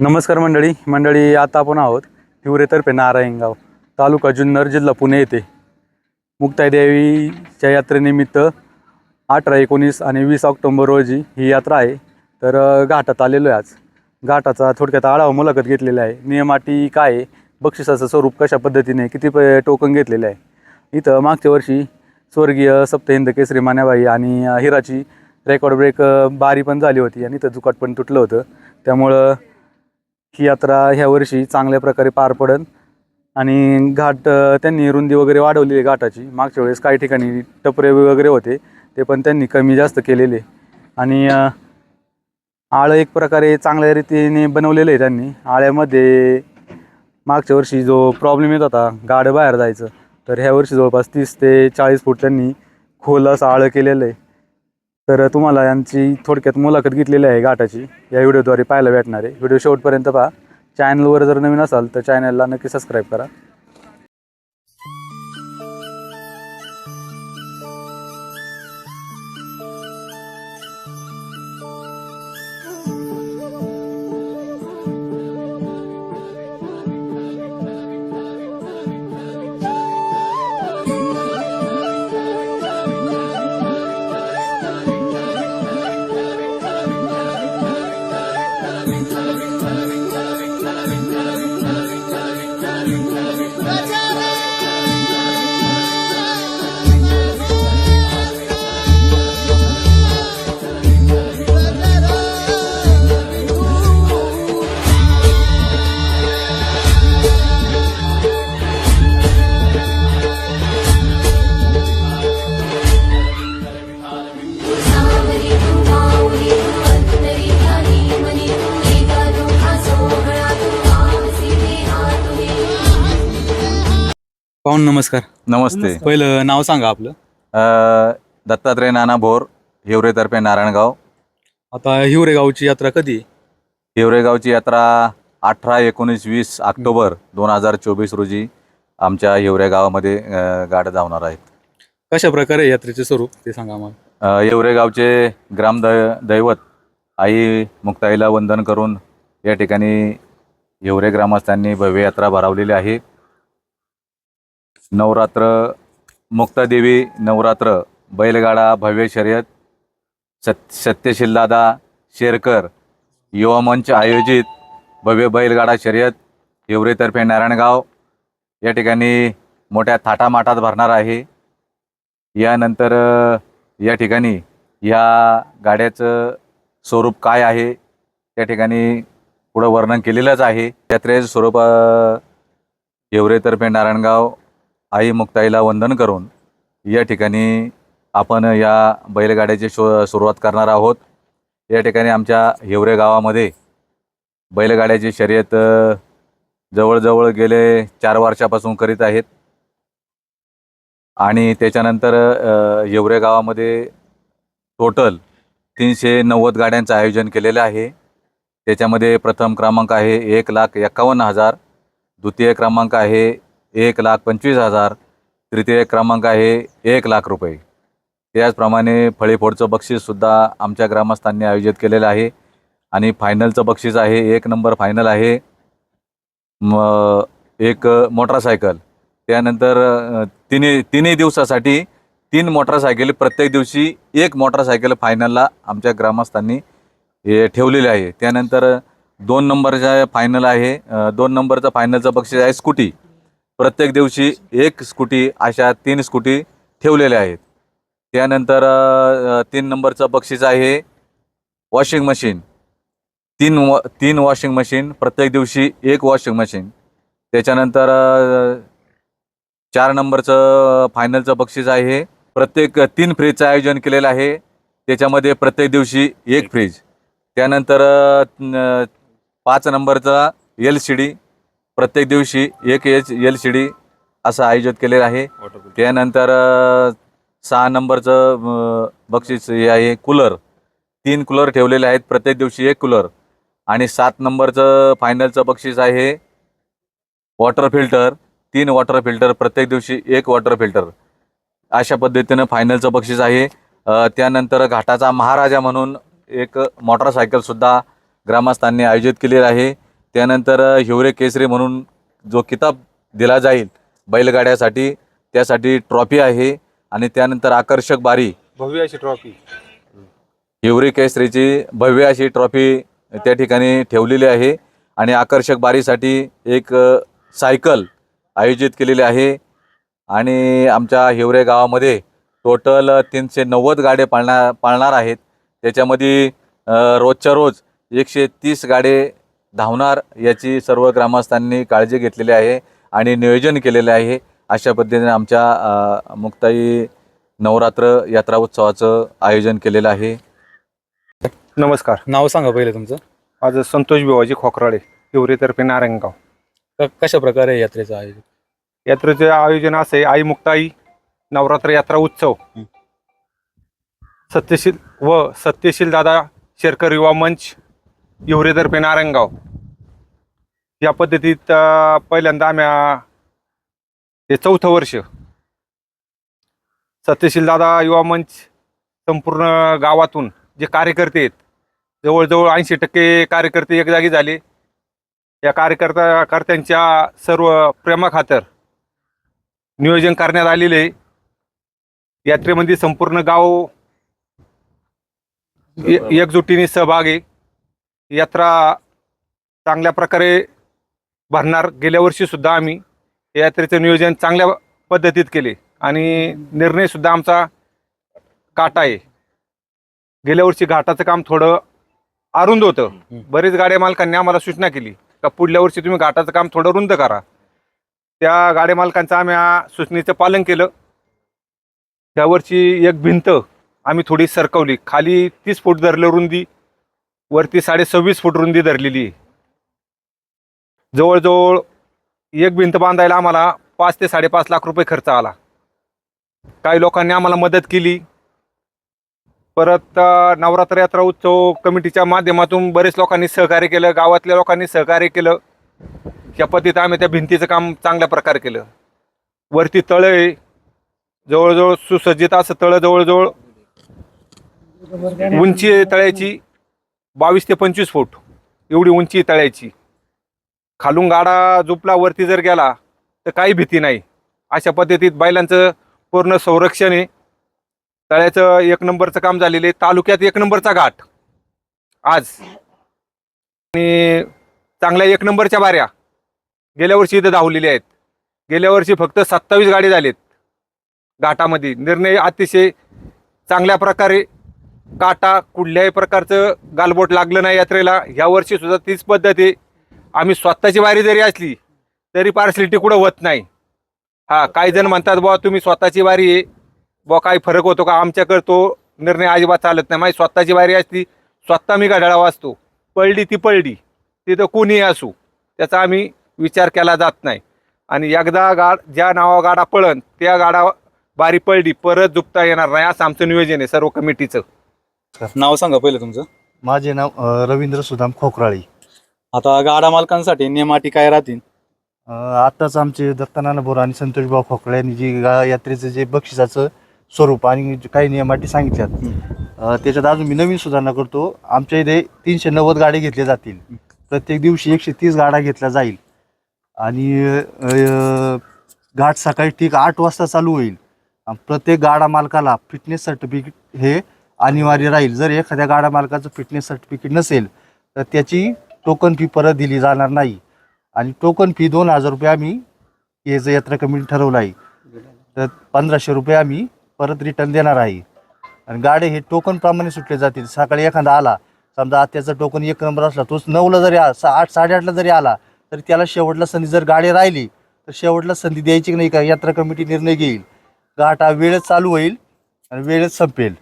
नमस्कार मंडळी. मंडळी आता आपण आहोत हिवरेतर्फे नारायणगाव तालुका जुन्नर जिल्हा पुणे येथे. मुक्ताई देवीच्या यात्रेनिमित्त अठरा एकोणीस आणि वीस ऑक्टोंबर रोजी ही यात्रा आहे. तर घाटात आलेलो आहे आज. घाटाचा थोडक्यात आढावा मुलाखत घेतलेला आहे. नियमाटी काय आहे? बक्षिसाचं स्वरूप कशा पद्धतीने? किती प टोकन घेतलेलं आहे? इथं मागच्या वर्षी स्वर्गीय सप्तहिंद केसरी मान्याबाई आणि हिराची रेकॉर्ड ब्रेक बारी पण झाली होती आणि इथं जुकाट पण तुटलं होतं. त्यामुळं ही यात्रा ह्या वर्षी चांगल्या प्रकारे पार पडेल. आणि घाट त्यांनी रुंदी वगैरे वाढवली आहे घाटाची. मागच्या वेळेस काही ठिकाणी टपरे वगैरे होते ते पण त्यांनी कमी जास्त केलेले. आणि आळं एक प्रकारे चांगल्या रीतीने बनवलेलं आहे त्यांनी. आळ्यामध्ये मागच्या वर्षी जो प्रॉब्लेम येत होता गाडं बाहेर जायचं तर ह्या वर्षी जवळपास तीस ते चाळीस फूट त्यांनी खोल असं आळं केलेलं आहे. तर तुम्हाला यांची थोडक्यात मुलाखत घेतलेली आहे घाटाची या व्हिडिओद्वारे पाहायला भेटणार आहे. व्हिडिओ शेवटपर्यंत पहा. चॅनलवर जर नवीन असाल तर चॅनलला नक्की सबस्क्राईब करा. पाहून नमस्कार. नमस्ते. पहिलं नाव सांगा आपलं. अ, दत्तात्रय नाना भोर हिवरेतर्फे नारायणगाव. आता हिवरे गावची यात्रा कधी? आहे? हिवरेगावची यात्रा अठरा एकोणीस वीस ऑक्टोबर दोन हजार चोवीस रोजी आमच्या हिवरे गावामध्ये अ, गाड्या धावणार आहेत. कशा प्रकारे आहे यात्रेचे स्वरूप ते सांगा आम्हाला. अ, हिवरे गावचे ग्रामदै दैवत आई मुक्ताईला वंदन करून या ठिकाणी हिवरे ग्रामस्थांनी भव्य यात्रा भरवलेली आहे. नवरात्र मुक्तादेवी नवरात्र बैलगाडा भव्य शर्यत सत सत्यशीलदादा शेरकर युवा मंच आयोजित भव्य बैलगाडा शर्यत हिवरेतर्फे नारायणगाव या ठिकाणी मोठ्या थाटामाटात भरणार आहे. यानंतर या ठिकाणी या गाड्याचं स्वरूप काय आहे त्या ठिकाणी पुढं वर्णन केलेलंच आहे. यात्रेचं स्वरूप हिवरेतर्फे नारायणगाव आई मुक्ताईला वंदन करून या ठिकाणी आपण या बैलगाड्याची शो सुरुवात करणार आहोत. या ठिकाणी आमच्या हिवरे गावामध्ये बैलगाड्याची शर्यत जवळजवळ गेले चार वर्षापासून करीत आहेत. आणि त्याच्यानंतर हिवरे गावामध्ये टोटल तीनशे नव्वद गाड्यांचं आयोजन केलेलं आहे. त्याच्यामध्ये प्रथम क्रमांक आहे एक लाख एकावन्न हजार द्वितीय क्रमांक आहे एक लाख पंचवीस हजार. तृतीय क्रमांक आहे एक लाख रुपये. त्याचप्रमाणे फळीफोडचं बक्षीससुद्धा आमच्या ग्रामस्थांनी आयोजित केलेलं आहे. आणि फायनलचं बक्षीस आहे एक नंबर फायनल आहे. म एक मोटरसायकल. त्यानंतर तिन्ही तिन्ही दिवसासाठी तीन मोटरसायकल प्रत्येक दिवशी एक मोटरसायकल फायनलला आमच्या ग्रामस्थांनी हे ठेवलेली आहे. त्यानंतर दोन नंबरचा फायनल आहे दोन नंबरचं फायनलचं बक्षीस आहे स्कूटी. प्रत्येक दिवशी एक स्कूटी अशा तीन स्कूटी ठेवलेल्या आहेत. त्यानंतर तीन नंबरचं बक्षीस आहे. Washing machine. तीन वॉ तीन वॉशिंग मशीन प्रत्येक दिवशी एक वॉशिंग मशीन. त्याच्यानंतर चार नंबरचं फायनलचं बक्षीस आहे. प्रत्येक तीन फ्रीजचं आयोजन केलेलं आहे. त्याच्यामध्ये प्रत्येक दिवशी एक फ्रीज. त्यानंतर पाच नंबरचा एल सी डी प्रत्येक दिवशी एक एच एल सी डी असं आयोजित केलेलं आहे. त्यानंतर सहा नंबरचं बक्षीस हे आहे कूलर. तीन कूलर ठेवलेले आहेत. प्रत्येक दिवशी एक कूलर. आणि सात नंबरचं फायनलचं बक्षीस आहे वॉटर फिल्टर. तीन वॉटर फिल्टर. प्रत्येक दिवशी एक वॉटर फिल्टर. अशा पद्धतीनं फायनलचं बक्षीस आहे. त्यानंतर घाटाचा महाराजा म्हणून एक मोटरसायकलसुद्धा ग्रामस्थांनी आयोजित केलेलं आहे. त्यानंतर हिवरे केसरी म्हणून जो किताब दिला जाईल बैलगाड्यासाठी त्यासाठी ट्रॉफी आहे आणि त्यानंतर आकर्षक बारी. भव्य अशी ट्रॉफी. हिवरे केसरीची भव्य अशी ट्रॉफी त्या ठिकाणी ठेवलेली आहे आणि आकर्षक बारीसाठी एक सायकल आयोजित केलेली आहे आणि आमच्या हिवरे गावामध्ये टोटल तीनशे नव्वद गाडे पाळणार पाळणार आहेत. त्याच्यामध्ये रोजच्या रोज एकशे तीस गाडे धावणार याची सर्व ग्रामस्थांनी काळजी घेतलेली आहे आणि नियोजन केलेले आहे. अशा पद्धतीने आमच्या मुक्ताई नवरात्र यात्रा उत्सवाचं आयोजन केलेलं आहे. नमस्कार. नाव सांगा पहिले तुमचं. आज संतोष भिवाजी खोकराळे हिवरेतर्फे नारायणगाव. क- कशा प्रकारे यात्रेचं आयोजन? यात्रेचे आयोजन असे आई मुक्ताई नवरात्र यात्रा उत्सव. सत्यशील व सत्यशील दादा शेरकर युवा मंच हिवरेतर्फे नारायणगाव या पद्धतीत पहिल्यांदा आम्ही हे चौथं वर्ष. सत्यशील दादा युवा मंच संपूर्ण गावातून जे कार्यकर्ते आहेत जवळजवळ ऐंशी टक्के कार्यकर्ते एक जागी झाले. या कार्यकर्ता कर्त्यांच्या सर्व प्रेमाखातर नियोजन करण्यात आलेले यात्रेमध्ये संपूर्ण गाव एकजुटीने सहभाग आहे. यात्रा चांगल्या प्रकारे भरणार. गेल्या वर्षी सुद्धा आम्ही यात्रेचं नियोजन चांगल्या पद्धतीत केले आणि निर्णय सुद्धा आमचा काटा आहे. गेल्या वर्षी घाटाचं काम थोडं अरुंद होतं. बरेच गाड्या मालकांनी आम्हाला सूचना केली का पुढल्या वर्षी तुम्ही घाटाचं काम थोडं रुंद करा. त्या गाड्या मालकांचं आम्ही सूचनेचं पालन केलं. त्या वर्षी एक भिंत आम्ही थोडी सरकवली. खाली तीस फूट धरलं रुंदी वरती साडे सव्वीस फूट रुंदी धरलेली जवळजवळ एक भिंत बांधायला आम्हाला पाच ते साडेपाच लाख रुपये खर्च आला. काही लोकांनी आम्हाला मदत केली. परत नवरात्र यात्रा उत्सव कमिटीच्या माध्यमातून बरेच लोकांनी सहकार्य केलं गावातल्या लोकांनी सहकार्य केलं. या पद्धतीत आम्ही त्या भिंतीचं काम चांगल्या प्रकारे केलं. वरती तळं आहे. जवळजवळ सुसज्जित असं तळं जवळजवळ उंची आहे तळ्याची. बावीस ते पंचवीस फूट. एवढी उंची तळ्याची. खालून गाडा झुपला वरती जर गेला तर काही भीती नाही. अशा पद्धतीत बैलांचं पूर्ण संरक्षण आहे. तळ्याचं एक नंबरचं काम झालेलं आहे. तालुक्यात एक नंबरचा घाट. आज. आणि चांगल्या एक नंबरच्या बाऱ्या. गेल्या वर्षी इथं धावलेल्या आहेत. गेल्या वर्षी फक्त सत्तावीस गाडी झालेत. घाटामध्ये. निर्णय अतिशय चांगल्या प्रकारे काटा कुठल्याही प्रकारचं गालबोट लागलं नाही यात्रेला. ह्या वर्षी सुद्धा तीच पद्धत. आहे आम्ही स्वतःची वारी जरी असली तरी पार्सलिटी कुठं होत नाही. हा काही जण म्हणतात बुवा तुम्ही स्वतःची वारी आहे. बुवा काही फरक होतो का? आमच्याकडे तो निर्णय अजिबात चालत नाही. माझी स्वतःची वारी असली स्वतः मी गाढाळा वाचतो. पळली ती पळली. तिथं कोणीही असू त्याचा आम्ही विचार केला जात नाही. आणि एकदा गाड ज्या नावा गाडा पळन त्या गाडा बारी पळली परत झुपता येणार नाही. असं आमचं नियोजन आहे सर्व कमिटीचं. नाव सांगा पहिलं तुमचं. माझे नाव अ, रवींद्र सुदाम खोकराळी. आता गाडा मालकांसाठी नियमाटी काय राहतील? अ, आत्ताच आमचे दत्तानाना बोरा आणि संतोषभाऊ खोकळे यांनी जी गा- यात्रेचं जे बक्षिसाचं स्वरूप आणि जे काही नियमाटी सांगितल्यात अ, त्याच्यात अजून मी नवीन सुधारणा करतो. आमच्या इथे तीनशे नव्वद गाडी घेतल्या जातील. प्रत्येक दिवशी एकशे तीस गाडा घेतला जाईल. आणि अ, घाट सकाळी ठीक आठ वाजता चालू होईल. आणि प्रत्येक गाडा मालकाला फिटनेस सर्टिफिकेट हे अनिवार्य राहील. जर एखाद्या गाडा मालकाचं फिटनेस सर्टिफिकेट नसेल तर त्याची टोकन फी परत दिली जाणार नाही. आणि टोकन फी दोन हजार रुपये आम्ही याचं जे यात्रा कमिटी ठरवलं आहे. तर पंधराशे रुपये आम्ही परत रिटर्न देणार आहे. आणि गाडे हे टोकनप्रमाणे सुटले जातील. सकाळी एखादा आला समजा आत्याचा टोकन एक नंबर असला तोच नऊला जरी आ- सा आठ साडेआठला जरी आला तरी त्याला शेवटला संधी जर गाडी राहिली तर शेवटला संधी द्यायची की नाही का? यात्रा कमिटी निर्णय घेईल. गाठा वेळेत वेळच चालू होईल आणि वेळेत संपेल.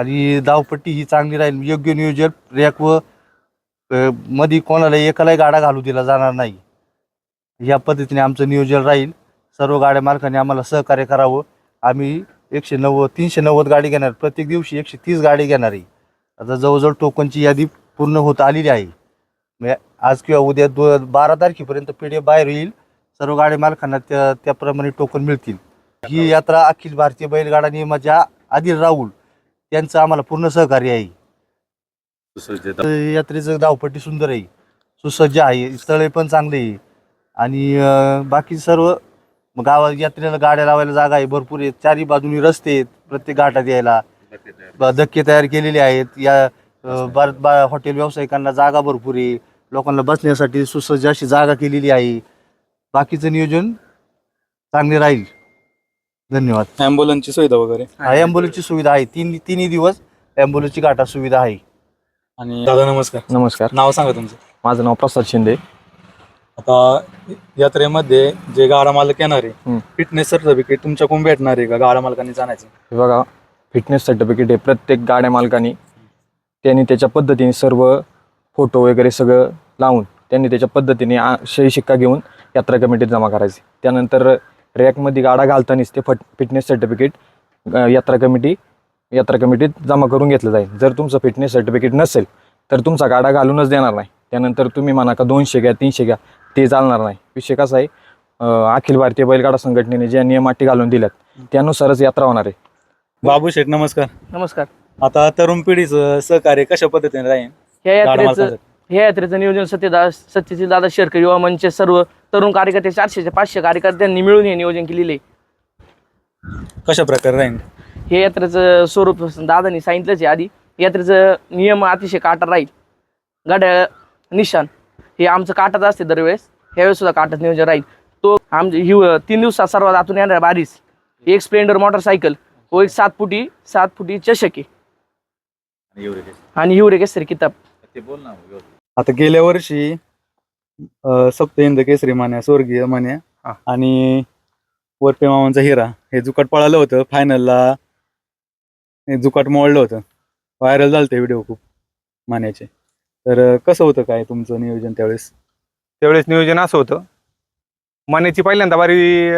आणि धावपट्टी ही चांगली राहील. योग्य नियोजन रॅक व मध्ये कोणाला एकालाही गाडा घालू दिला जाणार नाही. या पद्धतीने आमचं नियोजन राहील. सर्व गाड्या मालकांनी आम्हाला सहकार्य करावं. आम्ही एकशे नव्वद तीनशे नव्वद गाडी घेणार. प्रत्येक दिवशी एकशे तीस गाडी घेणार. आहे आता जवळजवळ टोकनची यादी पूर्ण होत आलेली आहे. म्हणजे आज किंवा उद्या दो बारा तारखेपर्यंत पी डी एफ बाहेर येईल. सर्व गाडी मालकांना त्या त्याप्रमाणे टोकन मिळतील. ही यात्रा अखिल भारतीय बैलगाडा नियमाच्या आदिल राहुल. यांचं आम्हाला पूर्ण सहकार्य आहे. तर यात्रेचं धावपट्टी सुंदर आहे. सुसज्ज आहे. तळे पण चांगले आहे. आणि अं, बाकी सर्व गावात यात्रेला गाड्या लावायला जागा आहे. भरपूर आहेत. चारी बाजूनी रस्ते आहेत प्रत्येक घाटात यायला. ब- धक्के तयार केलेले आहेत. या अं, बा बा हॉटेल व्यावसायिकांना जागा भरपूर आहे. लोकांना बसण्यासाठी सुसज्ज अशी जागा केलेली आहे. बाकीचं नियोजन चांगले राहील. धन्यवाद. ॲम्ब्युलन्सची सुविधा वगैरे. हा ॲम्ब्युलन्सची सुविधा आहे. तीन तिन्ही दिवस ॲम्ब्युलन्सची घाटात सुविधा आहे. आणि दादा नमस्कार. नमस्कार. नाव सांगा तुमचं. माझं नाव प्रसाद शिंदे. आता यात्रेमध्ये जे गाडा मालक येणार आहे हं. फिटनेस सर्टिफिकेट तुमच्याकडून भेटणार आहे का? गाडा मालकांनी जाण्याचं? हे बघा फिटनेस सर्टिफिकेट आहे प्रत्येक गाड्या मालकाने. त्यांनी त्याच्या पद्धतीने सर्व फोटो वगैरे सगळं लावून त्यांनी त्याच्या पद्धतीने आ- सही शिक्का घेऊन यात्रा कमिटीत जमा करायचे. त्यानंतर रॅकमध्ये गाडा घालतानाच ते फट फिटनेस सर्टिफिकेट यात्रा कमिटी यात्रा कमिटीत जमा करून घेतलं जाईल. जर तुमचं फिटनेस सर्टिफिकेट नसेल तर तुमचा गाडा घालूनच देणार नाही. त्यानंतर तुम्ही म्हणा का दोनशे घ्या तीनशे घ्या ते चालणार नाही. विषय कसा आहे अखिल भारतीय बैलगाडा संघटनेने ज्या नियम अटी घालून दिल्यात त्यानुसारच यात्रा होणार आहे. बाबू शेठ नमस्कार. नमस्कार. आता तरुण पिढीचं सहकार्य कशा पद्धतीने राहील? गाडा यात्रेचं ह्या यात्रेचं नियोजन सत्यदास सत्यशील दादा शेरकर युवा मंचचे सर्व तरुण कार्यकर्ते चारशे ते पाचशे कार्यकर्त्यांनी मिळून हे नियोजन केलेले. कशा प्रकारे राहील हे यात्रेचं स्वरूप दादानी सांगितलंच आहे आधी. यात्रेचं नियम अतिशय काटा राहील. गाड्या निशान हे आमचं काटात असते दरवेळेस. ह्यावेळेस सुद्धा काटात नियोजन राहील. तो आमचे हिव तीन दिवसात सर्वात आतून येणार बारीस. एक स्प्लेंडर मोटरसायकल व एक सात फुटी सात फुटी चषक. आणि हिवरे केसरी किताब. ते बोल ना व्यवस्थित. आता गेल्या वर्षी सप्त हिंद केसरी मान्या स्वर्गीय मान्या हा. आणि वरपे मामांचा हिरा. हे जुकाट पळालं होतं फायनलला हे जुकाट मोडलं होतं. व्हायरल झालं ते व्हिडिओ खूप मान्याचे. तर कसं होतं काय तुमचं नियोजन त्यावेळेस? त्यावेळेस नियोजन असं होतं. मानेची पहिल्यांदा बारी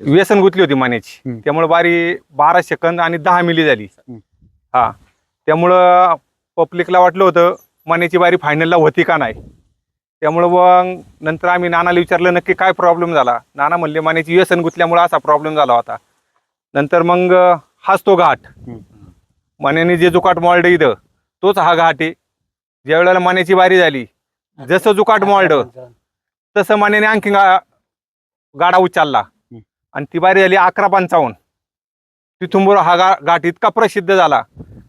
व्यसन गुंतली होती मानेची. हम्म. त्यामुळे बारी बारा सेकंद आणि दहा मिली झाली. हम्म. हा. त्यामुळं पब्लिकला वाटलं होतं मानेची बारी फायनलला होती का नाही? त्यामुळं मग नंतर आम्ही नानाला विचारलं नक्की काय प्रॉब्लेम झाला? नाना म्हणले मानेची व्यसन गुंतल्यामुळं असा प्रॉब्लेम झाला होता. नंतर मग हाच तो घाट. मानेने जे जुकाट मोळलं इथं तोच हा घाट आहे. ज्या वेळेला मानेची बारी झाली जसं जुकाट मोळलं तसं मानेने आणखी गाडा उचलला. आणि ती बारी झाली अकरा पंचावन्न. तिथून बरोबर हा गा घाट इतका प्रसिद्ध झाला.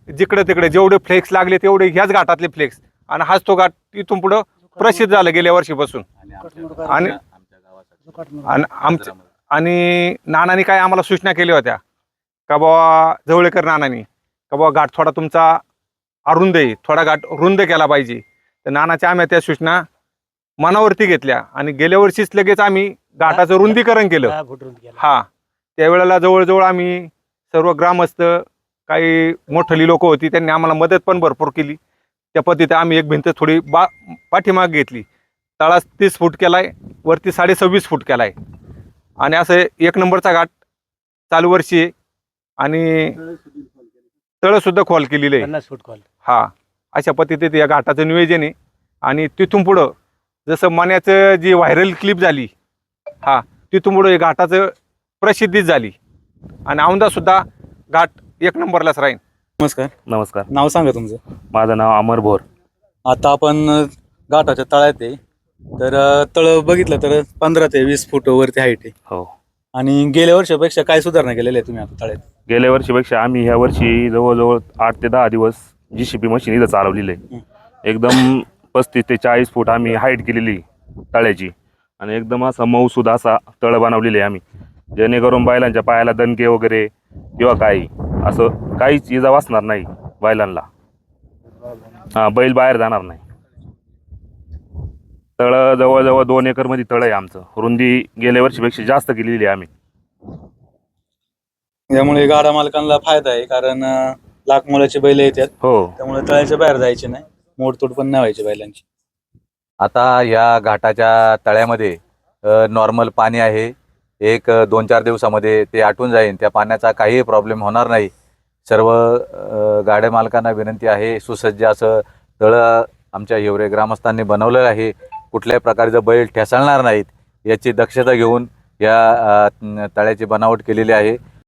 जिकडे तिकडे जेवढे फ्लेक्स लागले तेवढे ह्याच घाटातले फ्लेक्स आणि हाच तो घाट इथून पुढं प्रसिद्ध झाला गेल्या वर्षीपासून. आणि आणि आमच्या आणि नानानी काय आम्हाला सूचना केल्या होत्या का बाबा जवळेकर नानानी का बाबा घाट थोडा तुमचा अरुंद आहे थोडा घाट रुंद केला पाहिजे. तर नानाच्या आम्ही त्या सूचना मनावरती घेतल्या आणि गेल्या वर्षीच लगेच आम्ही घाटाचं रुंदीकरण केलं. हा त्यावेळेला जवळजवळ आम्ही सर्व ग्रामस्थ काही मोठली लोक होती त्यांनी आम्हाला मदत पण भरपूर केली. त्या पद्धतीने आम्ही एक भिंत थोडी बा पाठीमाग घेतली. तळास तीस फूट केलाय वरती साडे सव्वीस फूट केलाय. आणि असं एक नंबरचा घाट चालू वर्षी आहे. आणि तळं सुद्धा खोल केलेलं आहे. पन्नास फूट खोल. हा अशा पद्धतीने या घाटाचं नियोजन आहे. आणि तिथून पुढं जसं मण्याचं जी व्हायरल क्लिप झाली हा तिथून पुढं हे घाटाचं प्रसिद्धीच झाली. आणि औंधा सुद्धा घाट एक नंबरलाच राहील नमस्कार. नमस्कार. नाव सांगा तुमचं. माझं नाव अमर भोर. आता आपण अं, घाटाच्या तळ्यात आहे. तर अं, तळ बघितलं तर पंधरा ते वीस फूट वरती हाईट आहे. हो. आणि गेल्या वर्षापेक्षा काय सुधारणा केलेल्या आहे तुम्ही आता तळ्यात? गेल्या वर्षीपेक्षा आम्ही ह्या वर्षी जवळजवळ आठ ते दहा दिवस जी सी पी मशीन इथं चालवलेली आहे. एकदम पस्तीस ते चाळीस फूट आम्ही हाईट केलेली तळ्याची. आणि एकदम असा मऊसूद असा तळ बनवलेली आहे आम्ही. जेणेकरून बैलांच्या पायाला दणके वगैरे किंवा काही. असं काहीच इजा वाचणार नाही बैलांना. हां बैल बाहेर जाणार नाही. तळं जवळजवळ दोन एकरमध्ये तळं आहे आमचं. रुंदी गेल्या वर्षीपेक्षा जास्त केलेली आहे आम्ही. यामुळे गाडा मालकांना फायदा आहे कारण अं, लाख मोलाचे बैल येतात. हो. त्यामुळे तळ्याच्या बाहेर जायचे नाही. मोडतोड पण नाही व्हायची बैलांची. आता या घाटाच्या तळ्यामध्ये नॉर्मल पाणी आहे. एक दोन चार दिवसामध्ये ते आटून जाईल त्या पाण्याचा काहीही प्रॉब्लेम होणार नाही. सर्व अ, गाड्या मालकांना विनंती आहे सुसज्ज असं तळं आमच्या हिवरे ग्रामस्थांनी बनवलेलं आहे. कुठल्याही प्रकारचं बैल ठेसाळणार नाहीत याची दक्षता घेऊन या तळ्याची बनावट केलेली आहे.